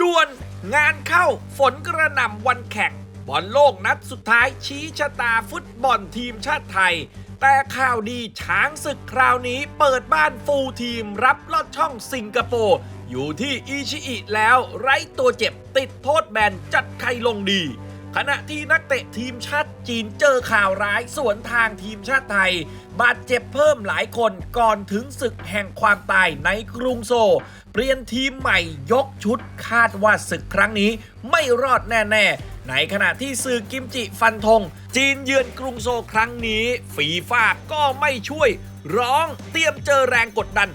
ด่วนงานเข้าฝนกระหน่ำวันแข่งบอลโลกนัดสุดท้ายชี้ชะตาฟุตบอลทีมชาติไทย แต่ข่าวดีช้างศึกคราวนี้เปิดบ้านฟูลทีมรับลอดช่องสิงคโปร์ อยู่ที่อิชิอิแล้วไร้ตัวเจ็บติดโทษแบนจัดใครลงดี ขณะที่นักเตะทีมชาติจีนเจอข่าวร้ายสวนทางทีมชาติไทย บาดเจ็บเพิ่มหลายคนก่อนถึงศึกแห่งความตายในกรุงโซลเปลี่ยนทีมใหม่ยกชุดคาดว่าศึกครั้งนี้ไม่รอดแน่ๆ ในขณะที่สื่อกิมจิฟันธง จีนเยือนกรุงโซลครั้งนี้ฝีฟ้าก็ไม่ช่วย ร้องเตรียมเจอแรงกดดัน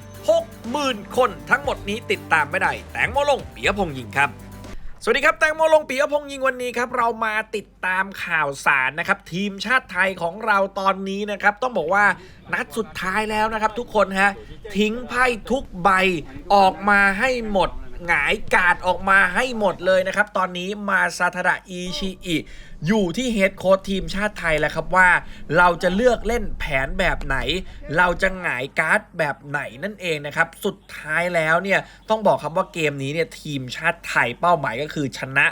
60,000 คนทั้งหมดนี้ติดตามไม่ได้ แตงโมลงเปียพงษ์ยิงครับ สวัสดีครับ แตงโมลงปีอพงยิงวันนี้ครับเรามาติดตามข่าวสารนะครับ ทีมชาติไทยของเราตอนนี้นะครับ ต้องบอกว่านัดสุดท้ายแล้วนะครับ ทุกคนฮะทิ้งไพ่ทุกใบออกมาให้หมด หงายกาดออกมาให้หมดเลยนะครับ ตอนนี้มาซาทดะอีชิอิอยู่ที่เฮดโค้ชทีมชาติไทยแล้วครับว่า เราจะเลือกเล่นแผนแบบไหน เราจะหงายการ์ดแบบไหนนั่นเองนะครับ สุดท้ายแล้วเนี่ยต้องบอกครับว่าเกมนี้เนี่ยทีมชาติไทยเป้าหมายก็คือชนะ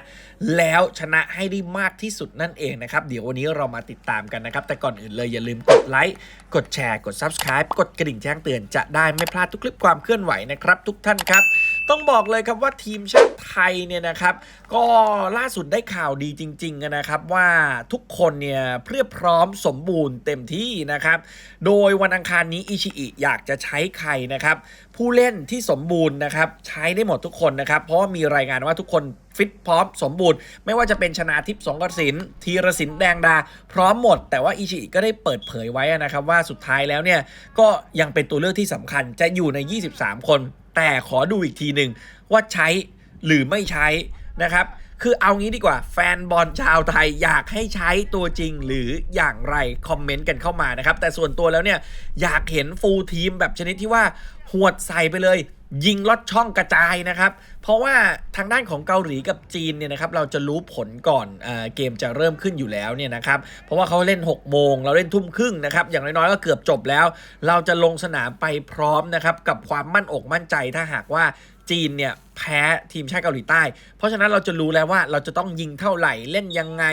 แล้วชนะให้ได้มากที่สุดนั่นเองนะครับ เดี๋ยววันนี้เรามาติดตามกันนะครับ แต่ก่อนอื่นเลยอย่าลืมกดไลค์กดแชร์กด Subscribe กดกระดิ่งแจ้งเตือนจะได้ไม่พลาดทุกคลิปความเคลื่อนไหวนะครับทุกท่านครับ ต้องบอกเลยครับว่าทีมชาติไทยเนี่ยนะครับ ก็ล่าสุดได้ข่าวดีจริงๆนะครับว่าทุกคนเนี่ยเพียบพร้อมสมบูรณ์เต็มที่นะครับ โดยวันอังคารนี้อิชิอิอยากจะใช้ใครนะครับ ผู้เล่นที่สมบูรณ์นะครับใช้ได้หมดทุกคนนะครับ เพราะามีรายงานว่าทุกคนฟิตพร้อมสมบูรณ์ ไม่ว่าจะเป็นชนาทิพย์สงกระสินธีรศินแดงดา พร้อมหมด แต่ว่าอิชิอิก็ได้เปิดเผยไว้นะครับว่าสุดท้ายแล้วเนี่ยก็ยังเป็นตัวเลือกที่สำคัญจะอยู่ใน 23 คน แต่ขอดูอีกทีหนึ่งว่าใช้หรือไม่ใช้นะครับ คือเอางี้ดีกว่า แฟนบอลชาวไทยอยากให้ใช้ตัวจริงหรืออย่างไร คอมเมนต์กันเข้ามานะครับ แต่ส่วนตัวแล้วเนี่ย อยากเห็นฟูลทีมแบบชนิดที่ว่าหวดใส่ไปเลย ยิงลอดช่องกระจายนะครับ เพราะว่าทางด้านของเกาหลีกับจีนเนี่ยนะครับเราจะรู้ผลก่อนเอเกมจะเริ่มขึ้นอยู่แล้วเนี่ยนะครับเพราะว่าเขาเล่น 6 โมง เราเล่นทุ่มครึ่งนะครับอย่างน้อยๆก็เกือบจบแล้ว เราจะลงสนามไปพร้อมนะครับกับความมั่นอกมั่นใจถ้าหากว่าจีนเนี่ย แพ้ทีมชาติเกาหลีใต้ เพราะฉะนั้นเราจะรู้แล้วว่าเราจะต้องยิงเท่าไหร่เล่นยังไง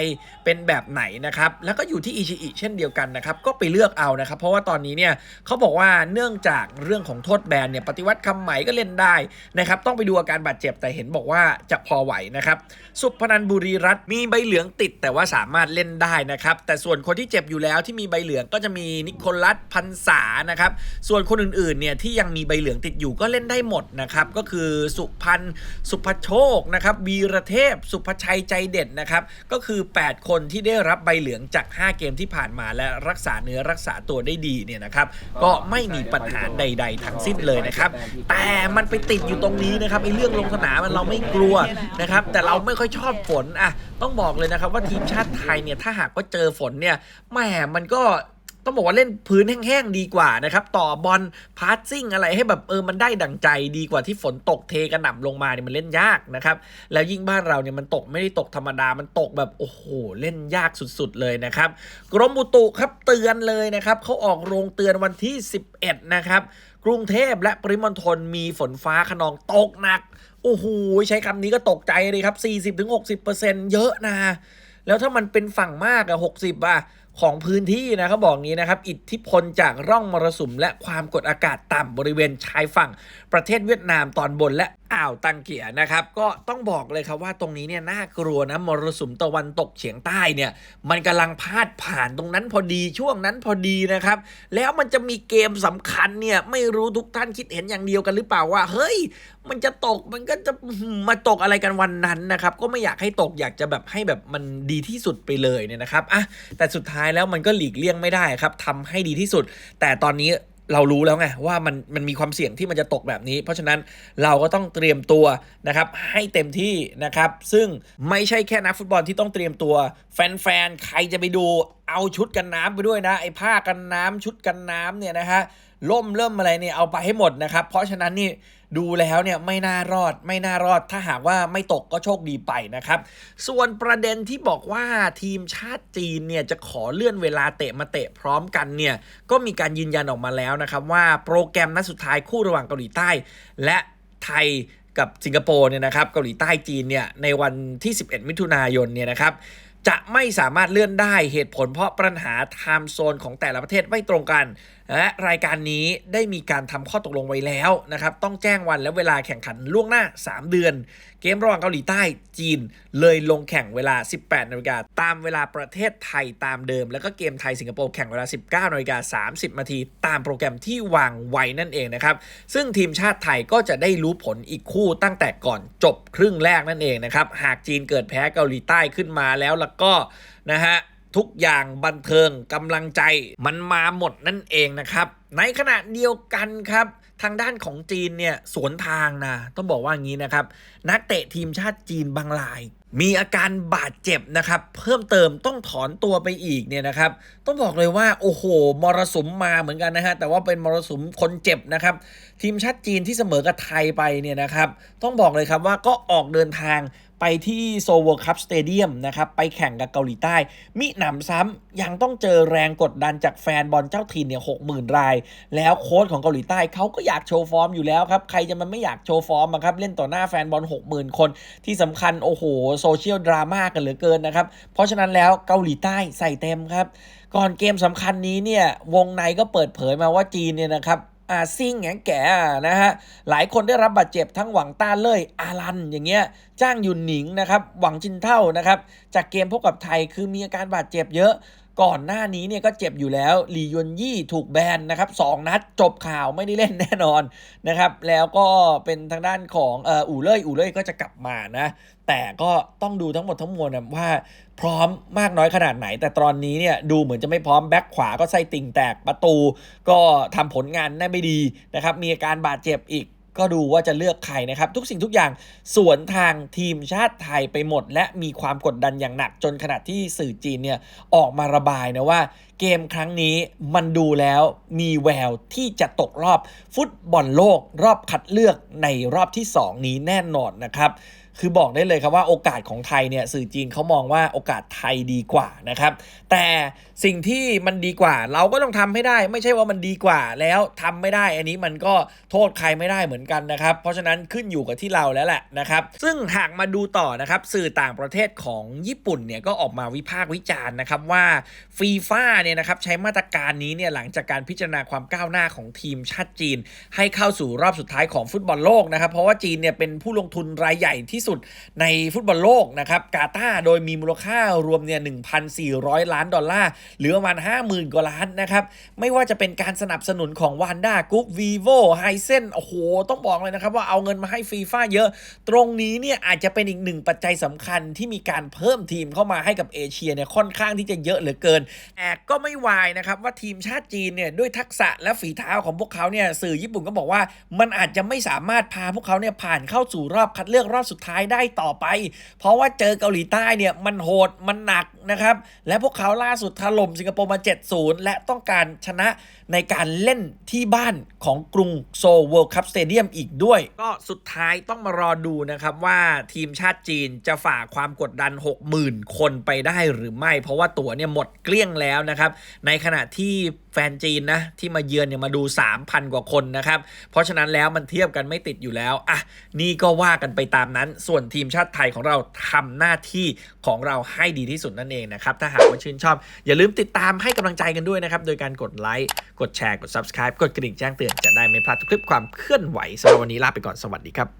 เป็นแบบไหนนะครับ แล้วก็อยู่ที่อิชิอิเช่นเดียวกันนะครับ ก็ไปเลือกเอานะครับ เพราะว่าตอนนี้เนี่ยเขาบอกว่าเนื่องจากเรื่องของโทษแบนเนี่ยปฏิวัติคำใหม่ก็เล่นได้นะครับ ต้องไปดูอาการบาดเจ็บแต่เห็นบอกว่าจะพอไหวนะครับ สุพนันบุรีรัตน์มีใบเหลืองติดแต่ว่าสามารถเล่นได้นะครับ แต่ส่วนคนที่เจ็บอยู่แล้วที่มีใบเหลืองก็จะมีนิโคลัสพันษานะครับ ส่วนคนอื่นๆเนี่ยที่ยังมีใบเหลืองติดอยู่ก็เล่นได้หมดนะครับก็คือสุพนธ์สุภโชคนะครับวีรเทพสุภชัยใจเด็ดนะครับก็คือ 8 คนที่ได้รับใบเหลืองจาก 5 เกมที่ผ่านมาและรักษาเนื้อรักษาตัวได้ดีเนี่ยนะครับก็ไม่มีปัญหาใด ๆ ทั้งสิ้นเลยนะครับ แต่มันไปติดอยู่ตรงนี้นะครับไอ้เรื่องลงสนามมันเราไม่กลัวนะครับแต่เราไม่ค่อยชอบฝนอะต้องบอกเลยนะครับว่าทีมชาติไทยเนี่ยถ้าหากว่าเจอฝนเนี่ยแหมมันก็ ต้องบอกว่าเล่นพื้นแห้งๆดีกว่านะครับต่อบอลพาสซิ่งอะไรให้แบบเออมันได้ดั่งใจดีกว่าที่ฝนตกเทกระหน่ำลงมาเนี่ยมันเล่นยากนะครับแล้วยิ่งบ้านเราเนี่ยมันตกไม่ได้ตกธรรมดามันตกแบบโอ้โหเล่นยากสุดๆเลยนะครับกรมอุตุครับเตือนเลยนะครับเขาออกโรงเตือนวันที่ 11 นะครับกรุงเทพและปริมณฑลมีฝนฟ้าขนองตกหนักโอ้โหใช้คำนี้ก็ตกใจเลยครับ 40-60%เยอะนะ แล้วถ้ามันเป็นฝั่งมากอะ60อะ ของพื้นที่นะเขาบอกงี้นะครับ อิทธิพลจากร่องมรสุมและความกดอากาศต่ำบริเวณชายฝั่งประเทศเวียดนามตอนบนและ อ่าวตังเกียนะครับ ก็ต้องบอกเลยครับว่าตรงนี้เนี่ยน่ากลัวนะมรสุมตะวันตกเฉียงใต้เนี่ย มันกำลังพาดผ่านตรงนั้นพอดีช่วงนั้นพอดีนะครับ แล้วมันจะมีเกมสำคัญเนี่ย ไม่รู้ทุกท่านคิดเห็นอย่างเดียวกันหรือเปล่าว่า เฮ้ย มันจะตกมันก็จะมาตกอะไรกันวันนั้นนะครับ ก็ไม่อยากให้ตกอยากจะแบบให้แบบมันดีที่สุดไปเลยเนี่ยนะครับอะแต่สุดท้ายแล้วมันก็หลีกเลี่ยงไม่ได้ครับทำให้ดีที่สุด แต่ตอนนี้ เรารู้แล้วไงว่ามันมันมีความเสี่ยงที่มันจะตกแบบนี้ เพราะฉะนั้นเราก็ต้องเตรียมตัวนะครับให้เต็มที่นะครับ ซึ่งไม่ใช่แค่นักฟุตบอลที่ต้องเตรียมตัว แฟนๆ ใครจะไปดูเอาชุดกันน้ำไปด้วยนะไอ้ผ้ากันน้ำชุดกันน้ำเนี่ยนะฮะ ล่มเริ่มอะไรเนี่ยเอาไปให้หมดนะครับ เพราะฉะนั้นนี่ดูแล้วเนี่ยไม่น่ารอดไม่น่ารอดถ้าหากว่าไม่ตกก็โชคดีไปนะครับ ส่วนประเด็นที่บอกว่าทีมชาติจีนเนี่ยจะขอเลื่อนเวลาเตะมาเตะพร้อมกันเนี่ยก็มีการยืนยันออกมาแล้วนะครับ ว่าโปรแกรมนัดสุดท้ายคู่ระหว่างเกาหลีใต้ และไทยกับสิงคโปร์เนี่ยนะครับเกาหลีใต้จีนเนี่ยในวันที่ 11 มิถุนายนเนี่ยนะครับจะไม่สามารถเลื่อนได้เหตุผลเพราะปัญหาไทม์โซนของแต่ละประเทศไม่ตรงกันและรายการนี้ได้มีการทำข้อตกลงไว้แล้วนะครับ ต้องแจ้งวันและเวลาแข่งขันล่วงหน้า 3 เดือน เกมระหว่างเกาหลีใต้จีน เลยลงแข่งเวลา 18นาฬิกาตามเวลาประเทศไทยตามเดิม แล้วก็เกมไทยสิงคโปร์แข่งเวลา 19นาฬิกา30นาทีตามโปรแกรมที่วางไว้นั่นเองนะครับ ซึ่งทีมชาติไทยก็จะได้รู้ผลอีกคู่ตั้งแต่ก่อนจบครึ่งแรกนั่นเองนะครับหากจีนเกิดแพ้เกาหลีใต้ขึ้นมาแล้วแล้วก็นะฮะ ทุกอย่างบันเทิงกำลังใจ มันมาหมดนั่นเองนะครับ ในขณะเดียวกันครับทางด้านของจีนเนี่ยสวนทางนะต้องบอกว่าอย่างนี้นะครับ นักเตะทีมชาติจีนบางราย มีอาการบาดเจ็บนะครับ เพิ่มเติมต้องถอนตัวไปอีกเนี่ยนะครับ ต้องบอกเลยว่าโอ้โหมรสุมมาเหมือนกันนะฮะแต่ว่าเป็นมรสุมคนเจ็บนะครับ ทีมชาติจีนที่เสมอกับไทยไปเนี่ยนะครับ ต้องบอกเลยครับว่าก็ออกเดินทาง ไปที่โซเวอร์คัพสเตเดียมนะครับ ไปแข่งกับเกาหลีใต้ มิหนำซ้ำยังต้องเจอแรงกดดันจากแฟนบอลเจ้าถิ่นเนี่ยหกหมื่นราย แล้วโค้ชของเกาหลีใต้เขาก็อยากโชว์ฟอร์มอยู่แล้วครับ ใครจะมันไม่อยากโชว์ฟอร์มครับ เล่นต่อหน้าแฟนบอล60,000คน ที่สำคัญโอ้โหโซเชียลดราม่ากันเหลือเกินนะครับ เพราะฉะนั้นแล้วเกาหลีใต้ใส่เต็มครับ ก่อนเกมสำคัญนี้เนี่ยวงในก็เปิดเผยมาว่าจีนเนี่ยนะครับ อาซิงแงแก่นะฮะหลายคนได้รับบาดเจ็บทั้งหวังต้าเล่ยอารันอย่างเงี้ยจ้างยุนหนิงนะครับหวังจินเท่านะครับจากเกมพบกับไทยคือมีอาการบาดเจ็บเยอะ ก่อนหน้านี้เนี่ยก็เจ็บอยู่แล้วหลียวนยี่ถูกแบนนะครับสองนัดจบข่าวไม่ได้เล่นแน่นอนนะครับ แล้วก็เป็นทางด้านของเอออู่เล่ยอู่เล่ยก็จะกลับมานะ แต่ก็ต้องดูทั้งหมดทั้งมวลนะว่าพร้อมมากน้อยขนาดไหน แต่ตอนนี้เนี่ยดูเหมือนจะไม่พร้อมแบ็คขวาก็ไส้ติ่งแตกประตู ก็ทำผลงานได้ไม่ดีนะครับ มีอาการบาดเจ็บอีก ก็ดูว่าจะเลือกใครนะครับ ทุกสิ่งทุกอย่างสวนทางทีมชาติไทยไปหมด และมีความกดดันอย่างหนักจนขนาดที่สื่อจีนเนี่ยออกมาระบายนะว่า เกมครั้งนี้มันดูแล้วมีแววที่จะตกรอบฟุตบอลโลก รอบคัดเลือกในรอบที่ 2 นี้แน่นอนนะครับ คือบอกได้เลยครับว่าโอกาสของไทยเนี่ยสื่อจีนเขามองว่าโอกาสไทยดีกว่านะครับ แต่สิ่งที่มันดีกว่า เราก็ต้องทำให้ได้ ไม่ใช่ว่ามันดีกว่าแล้วทำไม่ได้ อันนี้มันก็โทษใครไม่ได้เหมือนกันนะครับ เพราะฉะนั้นขึ้นอยู่กับที่เราแล้วแหละนะครับ ซึ่งหากมาดูต่อนะครับสื่อต่างประเทศของญี่ปุ่นเนี่ยก็ออกมาวิพากษ์วิจารณ์นะครับว่าฟีฟ่าเนี่ยนะครับใช้มาตรการนี้เนี่ยหลังจากการพิจารณาความก้าวหน้าของทีมชาติจีน ให้เข้าสู่รอบสุดท้ายของฟุตบอลโลกนะครับเพราะว่าจีนเนี่ยเป็นผู้ลงทุนรายใหญ่ที่สุดในฟุตบอลโลกนะครับกาตาโดยมีมูลค่ารวมเนี่ย1,400 ล้านดอลลาร์ หรือประมาณ 50,000 กว่าล้านนะครับไม่ว่าจะเป็นการสนับสนุนของวานด้ากรุ๊ปวีโวไฮเซนโอ้โห ต้องบอกเลยนะครับว่าเอาเงินมาให้ฟีฟ่าเยอะ ตรงนี้เนี่ยอาจจะเป็นอีกหนึ่งปัจจัยสำคัญที่มีการเพิ่มทีมเข้ามาให้กับเอเชียเนี่ยค่อนข้างที่จะเยอะเหลือเกินแต่ก็ไม่วายนะครับว่าทีมชาติจีนเนี่ยด้วยทักษะและฝีเท้าของพวกเขาเนี่ยสื่อญี่ปุ่นก็บอกว่า มันอาจจะไม่สามารถพาพวกเขาเนี่ยผ่านเข้าสู่รอบคัดเลือกรอบสุดท้ายได้ต่อไป เพราะว่าเจอเกาหลีใต้เนี่ยมันโหดมันหนักนะครับ และพวกเขาล่าสุดถล่มสิงคโปร์มา 7-0 และต้องการชนะในการเล่นที่บ้านของกรุงโซลเวิลด์คัพสเตเดียมอีกด้วย ก็สุดท้ายต้องมารอดูนะครับว่าทีมชาติจีนจะฝ่าความกดดัน 60,000 คนไปได้หรือไม่ เพราะว่าตั๋วเนี่ยหมดเกลี้ยงแล้วนะครับ ในขณะที่ แฟนจีนนะที่มาเยือนเนี่ยมาดู 3,000 กว่าคนนะครับ เพราะฉะนั้นแล้วมันเทียบกันไม่ติดอยู่แล้วอะนี่ก็ว่ากันไปตามนั้น ส่วนทีมชาติไทยของเราทำหน้าที่ของเราให้ดีที่สุดนั่นเองนะครับถ้าหากว่าชื่นชอบ อย่าลืมติดตามให้กำลังใจกันด้วยนะครับ โดยการกดไลค์กดแชร์กด subscribe กดกระดิ่งแจ้งเตือนจะได้ไม่พลาดทุกคลิปความเคลื่อนไหวสำหรับวันนี้ลาไปก่อนสวัสดีครับ